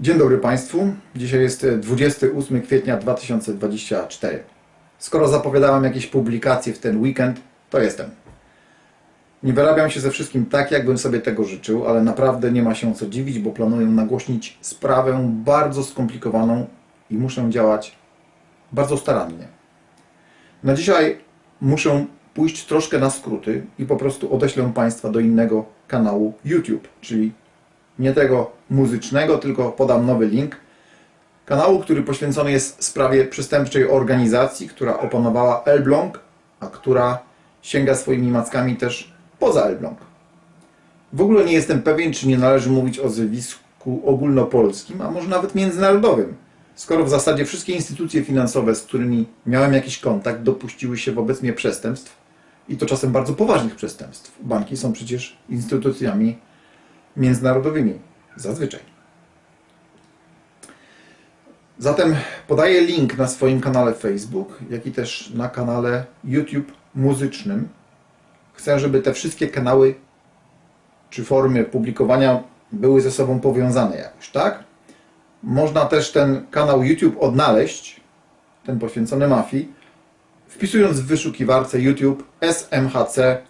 Dzień dobry Państwu. Dzisiaj jest e, 28 kwietnia 2024. Skoro zapowiadałem jakieś publikacje w ten weekend, to jestem. Nie wyrabiam się ze wszystkim tak, jakbym sobie tego życzył, ale naprawdę nie ma się co dziwić, bo planuję nagłośnić sprawę bardzo skomplikowaną i muszę działać bardzo starannie. Na dzisiaj muszę pójść troszkę na skróty i po prostu odeślę Państwa do innego kanału YouTube, czyli nie tego muzycznego, tylko podam nowy link kanału, który poświęcony jest sprawie przestępczej organizacji, która opanowała Elbląg, a która sięga swoimi mackami też poza Elbląg. W ogóle nie jestem pewien, czy nie należy mówić o zjawisku ogólnopolskim, a może nawet międzynarodowym, skoro w zasadzie wszystkie instytucje finansowe, z którymi miałem jakiś kontakt, dopuściły się wobec mnie przestępstw i to czasem bardzo poważnych przestępstw. Banki są przecież instytucjami międzynarodowymi. Zazwyczaj. Zatem podaję link na swoim kanale Facebook, jak i też na kanale YouTube muzycznym. Chcę, żeby te wszystkie kanały czy formy publikowania były ze sobą powiązane jakoś, tak? Można też ten kanał YouTube odnaleźć, ten poświęcony mafii, wpisując w wyszukiwarce YouTube SMHC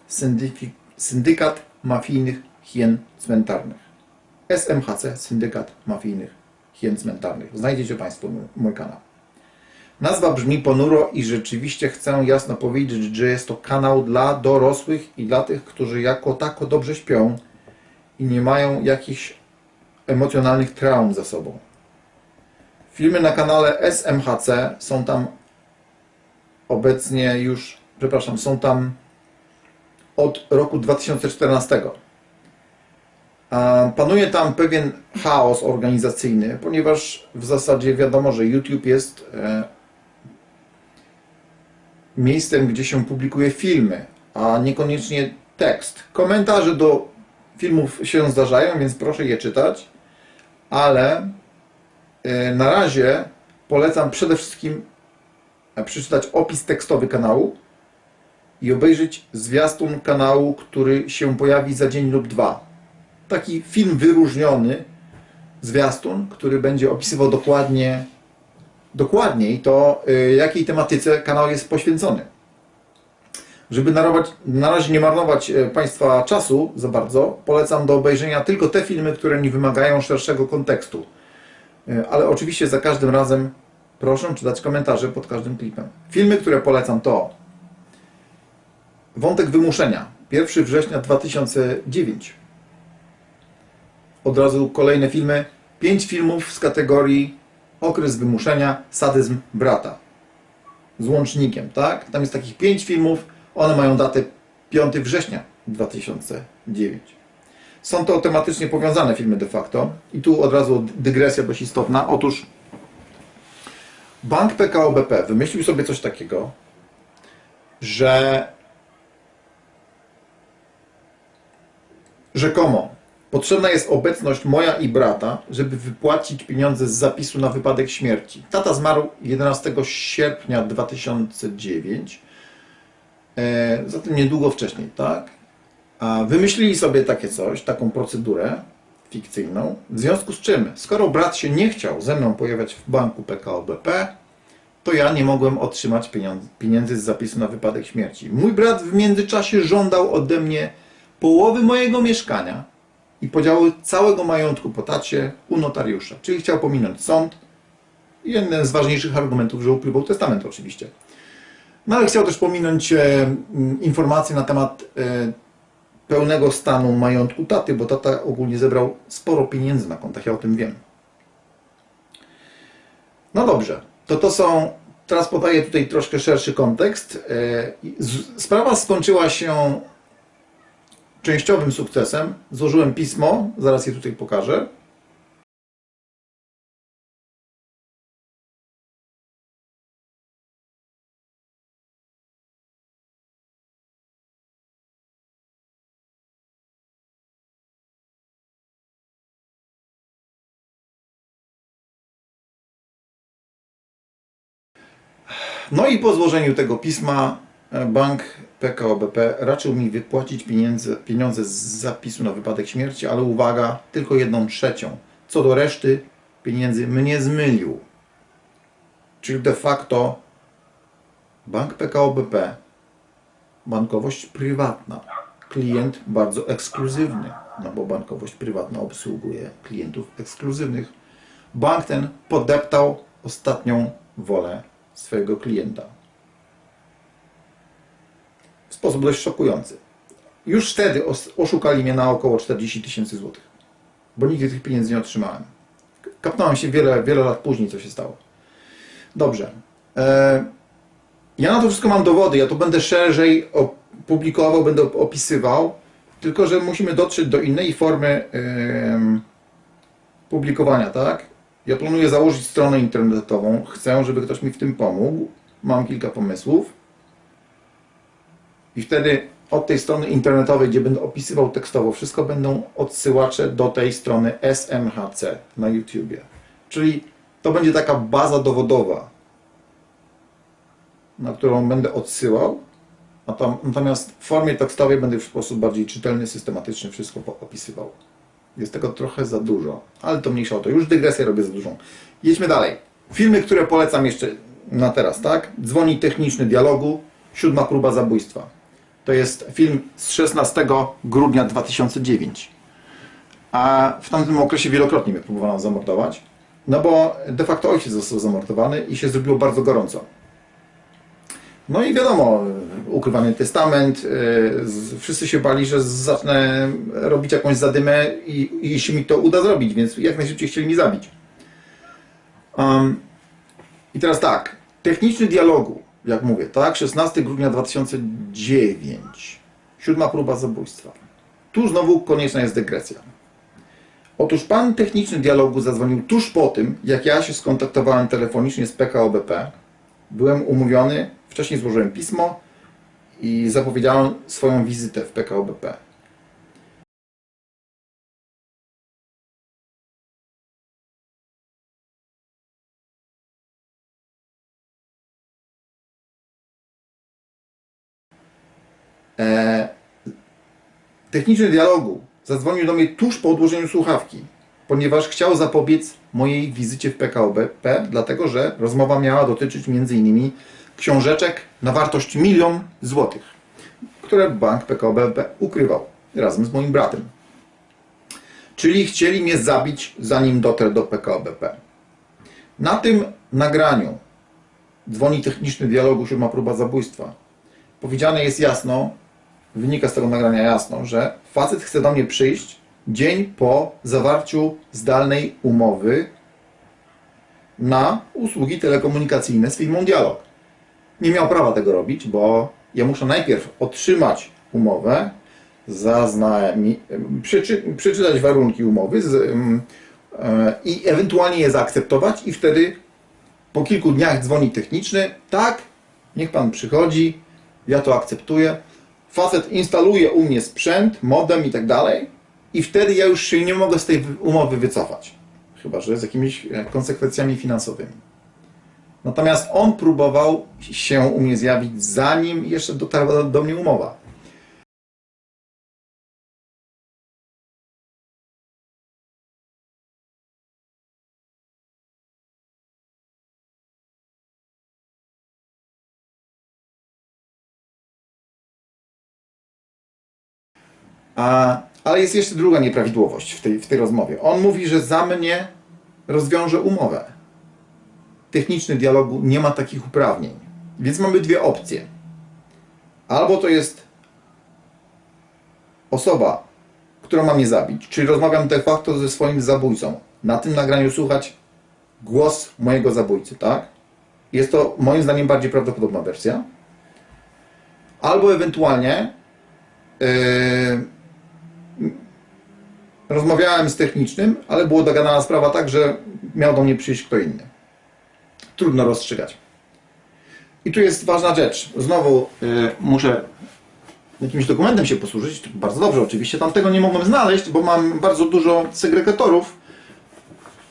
Syndykat Mafijnych Hien Cmentarnych. SMHC Syndykat Mafijnych Hien Cmentarnych. Znajdziecie Państwo mój, kanał. Nazwa brzmi ponuro i rzeczywiście chcę jasno powiedzieć, że jest to kanał dla dorosłych i dla tych, którzy jako tako dobrze śpią i nie mają jakichś emocjonalnych traum za sobą. Filmy na kanale SMHC są tam obecnie już, przepraszam, są tam od roku 2014. Panuje tam pewien chaos organizacyjny, ponieważ w zasadzie wiadomo, że YouTube jest e, miejscem, gdzie się publikuje filmy, a niekoniecznie tekst. Komentarze do filmów się zdarzają, więc proszę je czytać, ale e, na razie polecam przede wszystkim e, przeczytać opis tekstowy kanału i obejrzeć zwiastun kanału, który się pojawi za dzień lub dwa. Taki film wyróżniony, zwiastun, który będzie opisywał dokładnie, dokładniej to, y, jakiej tematyce kanał jest poświęcony. Żeby narować, na razie nie marnować y, Państwa czasu za bardzo, polecam do obejrzenia tylko te filmy, które nie wymagają szerszego kontekstu. Y, Ale oczywiście za każdym razem proszę czytać komentarze pod każdym klipem. Filmy, które polecam to Wątek wymuszenia. 1 września 2009. Od razu kolejne filmy. 5 filmów z kategorii okres wymuszenia, sadyzm brata. Z łącznikiem, tak? Tam jest takich 5 filmów. One mają datę 5 września 2009. Są to tematycznie powiązane filmy de facto. I tu od razu dygresja dość istotna. Otóż Bank PKO BP wymyślił sobie coś takiego, że rzekomo potrzebna jest obecność moja i brata, żeby wypłacić pieniądze z zapisu na wypadek śmierci. Tata zmarł 11 sierpnia 2009, e, zatem niedługo wcześniej, tak? A wymyślili sobie takie coś, taką procedurę fikcyjną, w związku z czym, skoro brat się nie chciał ze mną pojawiać w banku PKO BP, to ja nie mogłem otrzymać pieniędzy z zapisu na wypadek śmierci. Mój brat w międzyczasie żądał ode mnie połowy mojego mieszkania i podziału całego majątku po tacie u notariusza. Czyli chciał pominąć sąd jeden z ważniejszych argumentów, że ukrywał testament oczywiście. No ale chciał też pominąć e, informacje na temat e, pełnego stanu majątku taty, bo tata ogólnie zebrał sporo pieniędzy na kontach, ja o tym wiem. No dobrze, to to są. Teraz podaję tutaj troszkę szerszy kontekst. E, Sprawa skończyła się częściowym sukcesem. Złożyłem pismo, zaraz je tutaj pokażę. No i po złożeniu tego pisma bank PKO BP raczył mi wypłacić pieniądze, pieniądze z zapisu na wypadek śmierci, ale uwaga, tylko jedną trzecią. Co do reszty pieniędzy mnie zmylił. Czyli de facto bank PKO BP, bankowość prywatna, klient bardzo ekskluzywny, no bo bankowość prywatna obsługuje klientów ekskluzywnych. Bank ten podeptał ostatnią wolę swojego klienta. Sposób dość szokujący. Już wtedy os- oszukali mnie na około 40 tysięcy złotych, bo nigdy tych pieniędzy nie otrzymałem. Kapnąłem się wiele, wiele lat później, co się stało. Dobrze. E, ja na to wszystko mam dowody, ja to będę szerzej opublikował, będę op- opisywał, tylko że musimy dotrzeć do innej formy publikowania, tak? Ja planuję założyć stronę internetową, chcę, żeby ktoś mi w tym pomógł. Mam kilka pomysłów. I wtedy od tej strony internetowej, gdzie będę opisywał tekstowo wszystko, będą odsyłacze do tej strony SMHC na YouTubie. Czyli to będzie taka baza dowodowa, na którą będę odsyłał, natomiast w formie tekstowej będę w sposób bardziej czytelny, systematyczny wszystko opisywał. Jest tego trochę za dużo, ale to mniejsza o to. Już dygresję robię za dużą. Jedźmy dalej. Filmy, które polecam jeszcze na teraz, tak? Dzwoni techniczny dialogu, siódma próba zabójstwa. To jest film z 16 grudnia 2009. A w tamtym okresie wielokrotnie mnie próbowano zamordować. No bo de facto ojciec został zamordowany i się zrobiło bardzo gorąco. No i wiadomo, ukrywany testament, z- wszyscy się bali, że zacznę robić jakąś zadymę i, i jeśli mi to uda zrobić, więc jak najszybciej chcieli mi zabić. Um, I teraz tak, techniczny dialogu, jak mówię, tak, 16 grudnia 2009, siódma próba zabójstwa. Tu znowu konieczna jest dygresja. Otóż pan techniczny dialogu zadzwonił tuż po tym, jak ja się skontaktowałem telefonicznie z PKO BP. Byłem umówiony, wcześniej złożyłem pismo i zapowiedziałem swoją wizytę w PKO BP. E, techniczny dialogu zadzwonił do mnie tuż po odłożeniu słuchawki, ponieważ chciał zapobiec mojej wizycie w PKO BP, dlatego że rozmowa miała dotyczyć m.in. książeczek na wartość milion złotych, które bank PKO BP ukrywał razem z moim bratem. Czyli chcieli mnie zabić, zanim dotrę do PKO BP. Na tym nagraniu dzwoni techniczny dialogu, siódma próba zabójstwa. Powiedziane jest jasno, wynika z tego nagrania jasno, że facet chce do mnie przyjść dzień po zawarciu zdalnej umowy na usługi telekomunikacyjne z firmą Dialog. Nie miał prawa tego robić, bo ja muszę najpierw otrzymać umowę, przeczytać warunki umowy z, e, i ewentualnie je zaakceptować i wtedy po kilku dniach dzwoni techniczny, tak, niech pan przychodzi, ja to akceptuję. Facet instaluje u mnie sprzęt, modem i tak dalej i wtedy ja już się nie mogę z tej wy- umowy wycofać. Chyba, że z jakimiś e, konsekwencjami finansowymi. Natomiast on próbował się u mnie zjawić, zanim jeszcze dotarła do, do mnie umowa. A, ale jest jeszcze druga nieprawidłowość w tej, w tej rozmowie. On mówi, że za mnie rozwiąże umowę. Techniczny dialogu nie ma takich uprawnień. Więc mamy dwie opcje. Albo to jest osoba, która ma mnie zabić, czyli rozmawiam de facto ze swoim zabójcą. Na tym nagraniu słuchać głos mojego zabójcy, tak? Jest to moim zdaniem bardziej prawdopodobna wersja. Albo ewentualnie yy, rozmawiałem z technicznym, ale było dogadana sprawa tak, że miał do mnie przyjść kto inny. Trudno rozstrzygać. I tu jest ważna rzecz. Znowu y, muszę jakimś dokumentem się posłużyć. Bardzo dobrze, oczywiście. Tam tego nie mogłem znaleźć, bo mam bardzo dużo segregatorów.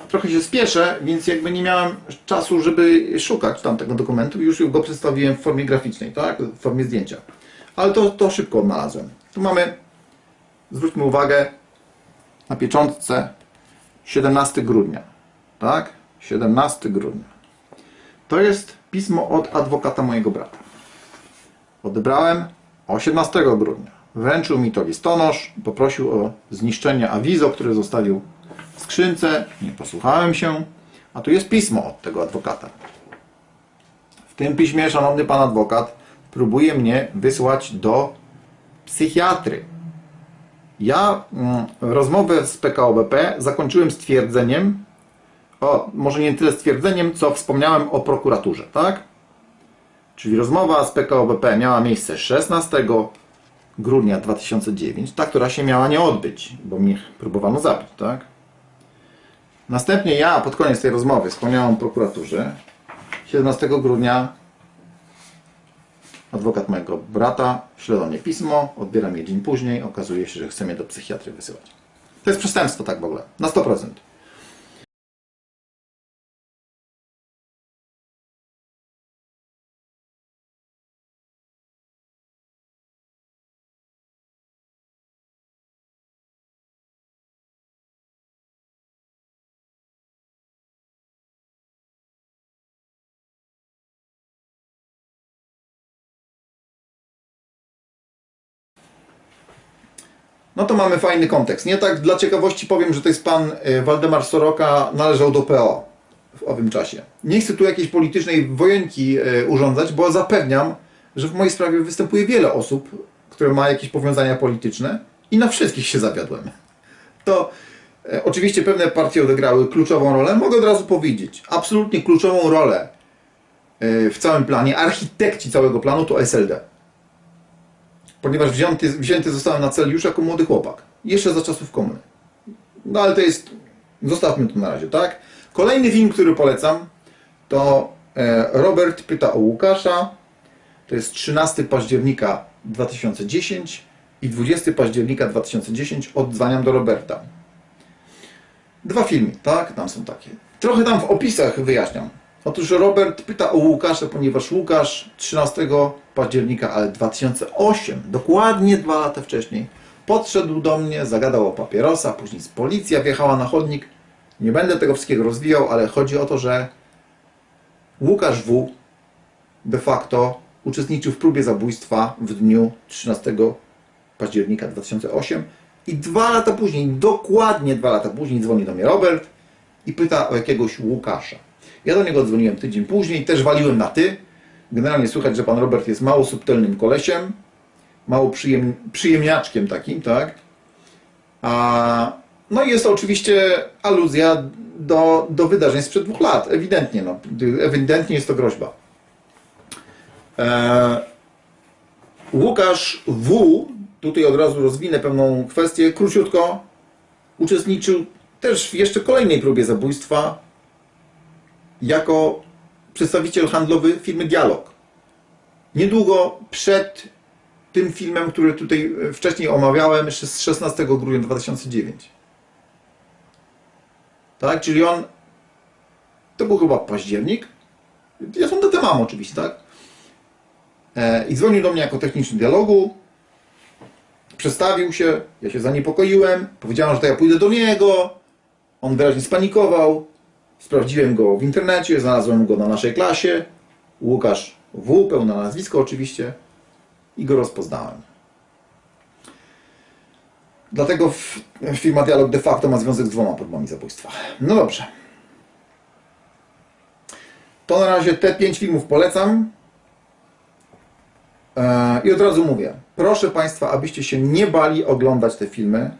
Trochę się spieszę, więc jakby nie miałem czasu, żeby szukać tamtego dokumentu. Już go przedstawiłem w formie graficznej, tak? W formie zdjęcia. Ale to, to szybko odnalazłem. Tu mamy, zwróćmy uwagę, na pieczątce 17 grudnia. tak? 17 grudnia. To jest pismo od adwokata mojego brata. Odebrałem 18 grudnia. Wręczył mi to listonosz, poprosił o zniszczenie awizo, które zostawił w skrzynce. Nie posłuchałem się. A tu jest pismo od tego adwokata. W tym piśmie, szanowny pan adwokat, próbuje mnie wysłać do psychiatry. Ja mm, rozmowę z PKOBP zakończyłem stwierdzeniem, o, może nie tyle stwierdzeniem, co wspomniałem o prokuraturze, tak? Czyli rozmowa z PKOBP miała miejsce 16 grudnia 2009, ta, która się miała nie odbyć, bo mnie próbowano zabić, tak? Następnie ja pod koniec tej rozmowy wspomniałem o prokuraturze. 17 grudnia adwokat mojego brata śle do mnie pismo, odbieram je dzień później, okazuje się, że chce mnie do psychiatry wysyłać. To jest przestępstwo tak w ogóle, na 100%. No to mamy fajny kontekst. Nie tak dla ciekawości powiem, że to jest pan y, Waldemar Soroka, należał do PO w owym czasie. Nie chcę tu jakiejś politycznej wojenki y, urządzać, bo zapewniam, że w mojej sprawie występuje wiele osób, które ma jakieś powiązania polityczne i na wszystkich się zawiodłem. To e, oczywiście pewne partie odegrały kluczową rolę. Mogę od razu powiedzieć, absolutnie kluczową rolę w całym planie, architekci całego planu to SLD ponieważ wzięty, wzięty zostałem na cel już jako młody chłopak. Jeszcze za czasów komuny. No ale to jest. Zostawmy to na razie, tak? Kolejny film, który polecam, to e, Robert pyta o Łukasza. To jest 13 października 2010 i 20 października 2010 odzwaniam do Roberta. Dwa filmy, tak? Tam są takie. Trochę tam w opisach wyjaśniam. Otóż Robert pyta o Łukasza, ponieważ Łukasz 13 października, ale 2008, dokładnie dwa lata wcześniej, podszedł do mnie, zagadał o papierosa, później policja wjechała na chodnik. Nie będę tego wszystkiego rozwijał, ale chodzi o to, że Łukasz W. de facto uczestniczył w próbie zabójstwa w dniu 13 października 2008 i dwa lata później, dokładnie dwa lata później dzwoni do mnie Robert i pyta o jakiegoś Łukasza. Ja do niego dzwoniłem tydzień później, też waliłem na ty. Generalnie słychać, że pan Robert jest mało subtelnym kolesiem, mało przyjem, przyjemniaczkiem takim, tak? A, no i jest to oczywiście aluzja do, do wydarzeń sprzed dwóch lat, ewidentnie, no, ewidentnie jest to groźba. E, Łukasz W., tutaj od razu rozwinę pewną kwestię, króciutko, uczestniczył też w jeszcze kolejnej próbie zabójstwa jako przedstawiciel handlowy firmy Dialog. Niedługo przed tym filmem, który tutaj e, wcześniej omawiałem, z 16 grudnia 2009. Tak, czyli on, to był chyba październik, ja tą datę mam oczywiście, tak? E, I dzwonił do mnie jako techniczny dialogu, przedstawił się, ja się zaniepokoiłem, powiedziałem, że to ja pójdę do niego, on wyraźnie spanikował, Sprawdziłem go w internecie, znalazłem go na naszej klasie. Łukasz W, pełne nazwisko oczywiście, i go rozpoznałem. Dlatego firma Dialog de facto ma związek z dwoma próbami zabójstwa. No dobrze. To na razie te pięć filmów polecam. Eee, I od razu mówię, proszę Państwa, abyście się nie bali oglądać te filmy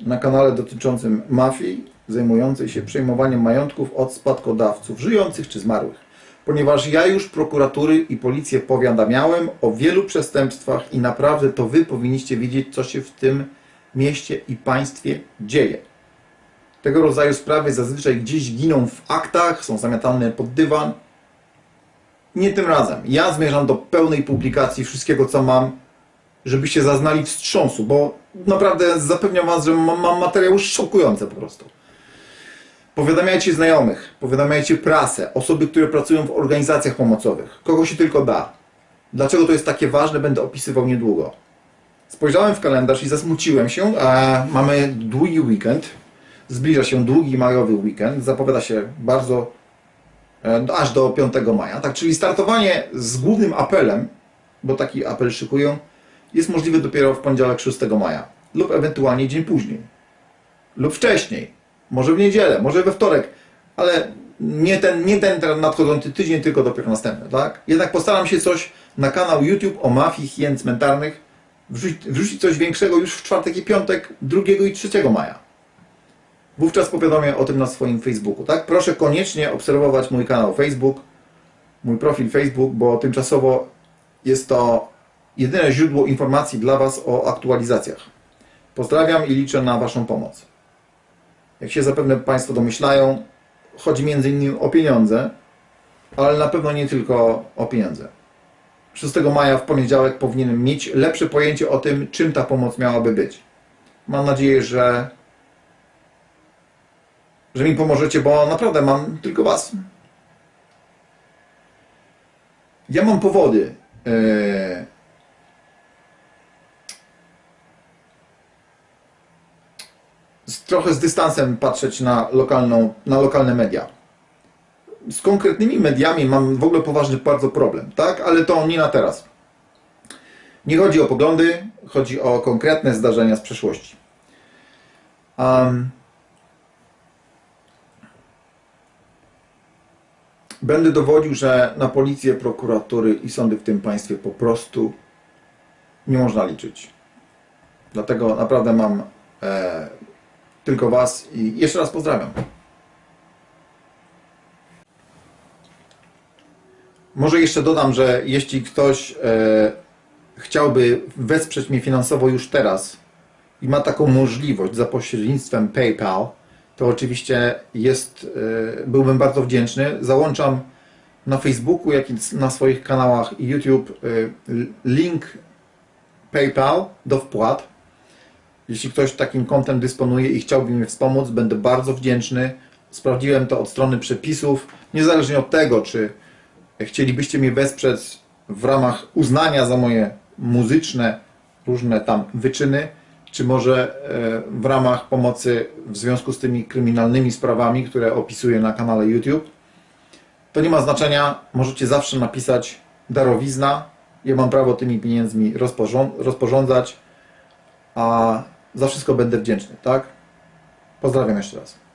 na kanale dotyczącym mafii zajmującej się przejmowaniem majątków od spadkodawców żyjących czy zmarłych. Ponieważ ja już prokuratury i policję powiadamiałem o wielu przestępstwach i naprawdę to wy powinniście wiedzieć, co się w tym mieście i państwie dzieje. Tego rodzaju sprawy zazwyczaj gdzieś giną w aktach, są zamiatane pod dywan. Nie tym razem. Ja zmierzam do pełnej publikacji wszystkiego, co mam, żebyście zaznali wstrząsu, bo naprawdę zapewniam Was, że mam, materiały szokujące po prostu. Powiadamiajcie znajomych, powiadamiajcie prasę, osoby, które pracują w organizacjach pomocowych, kogo się tylko da. Dlaczego to jest takie ważne, będę opisywał niedługo. Spojrzałem w kalendarz i zasmuciłem się, a mamy długi weekend. Zbliża się długi majowy weekend, zapowiada się bardzo e, aż do 5 maja. Tak, czyli startowanie z głównym apelem, bo taki apel szykują, jest możliwe dopiero w poniedziałek 6 maja lub ewentualnie dzień później lub wcześniej, może w niedzielę, może we wtorek, ale nie ten, nie ten nadchodzący tydzień, tylko dopiero następny, tak? Jednak postaram się coś na kanał YouTube o mafii hien cmentarnych wrzucić, wrzucić coś większego już w czwartek i piątek 2 i 3 maja. Wówczas powiadomię o tym na swoim Facebooku, tak? Proszę koniecznie obserwować mój kanał Facebook, mój profil Facebook, bo tymczasowo jest to jedyne źródło informacji dla Was o aktualizacjach. Pozdrawiam i liczę na Waszą pomoc. Jak się zapewne Państwo domyślają, chodzi innymi o pieniądze, ale na pewno nie tylko o pieniądze. 6 maja w poniedziałek powinienem mieć lepsze pojęcie o tym, czym ta pomoc miałaby być. Mam nadzieję, że, że mi pomożecie, bo naprawdę mam tylko Was. Ja mam powody. e, trochę z dystansem patrzeć na, lokalną, na lokalne media. Z konkretnymi mediami mam w ogóle poważny bardzo problem, tak? Ale to nie na teraz. Nie chodzi o poglądy, chodzi o konkretne zdarzenia z przeszłości. Um, będę dowodził, że na policję, prokuratury i sądy w tym państwie po prostu nie można liczyć. Dlatego naprawdę mam e, tylko Was i jeszcze raz pozdrawiam. Może jeszcze dodam, że jeśli ktoś e, chciałby wesprzeć mnie finansowo już teraz i ma taką możliwość za pośrednictwem PayPal, to oczywiście jest, e, byłbym bardzo wdzięczny. Załączam na Facebooku, jak i na swoich kanałach YouTube e, link PayPal do wpłat. Jeśli ktoś takim kontem dysponuje i chciałby mnie wspomóc, będę bardzo wdzięczny. Sprawdziłem to od strony przepisów. Niezależnie od tego, czy chcielibyście mnie wesprzeć w ramach uznania za moje muzyczne różne tam wyczyny, czy może e, w ramach pomocy w związku z tymi kryminalnymi sprawami, które opisuję na kanale YouTube, to nie ma znaczenia. Możecie zawsze napisać darowizna. Ja mam prawo tymi pieniędzmi rozporząd- rozporządzać a za wszystko będę wdzięczny, tak? Pozdrawiam jeszcze raz.